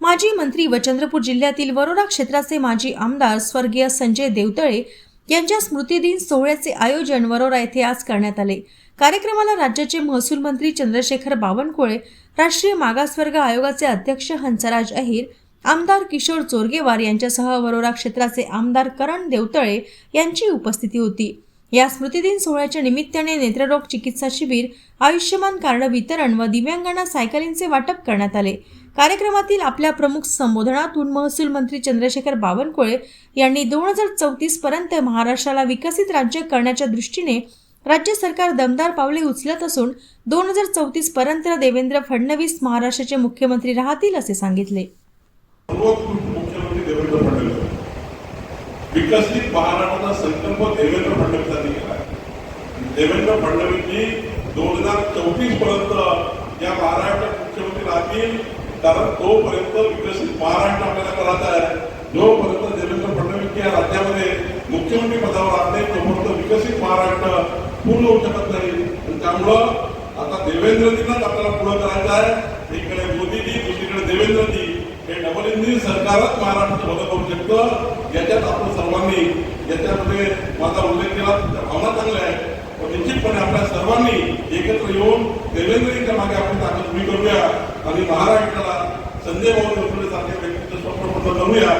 माजी मंत्री व चंद्रपूर जिल्ह्यातील वरोरा क्षेत्राचे माजी आमदार स्वर्गीय संजय देवतळे यांच्या स्मृतिदिन सोहळ्याचे आयोजन वरोरा येथे आज करण्यात आले. कार्यक्रमाला राज्याचे महसूल मंत्री चंद्रशेखर बावनकुळे राष्ट्रीय मागासवर्ग आयोगाचे अध्यक्ष हंसराज अहिर आमदार किशोर चोरगेवार यांच्यासह वरोरा क्षेत्राचे आमदार करण देवतळे यांची उपस्थिती होती. या स्मृतिदिन सोहळ्याच्या निमित्ताने नेत्ररोग चिकित्सा शिबिर आयुष्यमान कार्ड वितरण व दिव्यांगांना सायकलींचे वाटप करण्यात आले. कार्यक्रमातील आपल्या प्रमुख संबोधनातून महसूल मंत्री चंद्रशेखर बावनकुळे यांनी दोन हजार चौतीस पर्यंत महाराष्ट्राला विकसित राज्य करण्याच्या दृष्टीने राज्य सरकार दमदार पावले उचलत असून दोन हजार चौतीस पर्यंत देवेंद्र फडणवीस महाराष्ट्राचे मुख्यमंत्री राहतील असे सांगितले सर्वोत्कृष्ट मुख्यमंत्री देवेंद्र फडणवीस विकसित महाराष्ट्राचा संकल्प देवेंद्र फडणवीसांनी केला. आहे देवेंद्र फडणवीसनी दोन हजार चौतीस पर्यंत या महाराष्ट्रात मुख्यमंत्री राहतील. कारण तोपर्यंत विकसित महाराष्ट्र आपल्याला करायचा आहे. जोपर्यंत देवेंद्र फडणवीस या राज्यामध्ये मुख्यमंत्री पदावर राहते तोपर्यंत विकसित महाराष्ट्र पूर्ण होऊ शकत नाही. त्यामुळं आता देवेंद्रजींनाच आपल्याला पुढं करायचं आहे. एकीकडे मोदीजी दुसरीकडे देवेंद्रजी. हे डबल इंजिन सरकारच महाराष्ट्राचं भलं करू शकतं. याच्यात आपण सर्वांनी याच्यामध्ये माझा उल्लेख केला तुमच्या भावना चांगल्या आहे पण निश्चितपणे आपल्या सर्वांनी एकत्र येऊन देवेंद्रजींच्या मागे आपण ताकद उभी करूया आणि महाराष्ट्राला संजय भाऊ देवतळे सारख्या व्यक्तीचं स्वप्न पूर्ण करूया.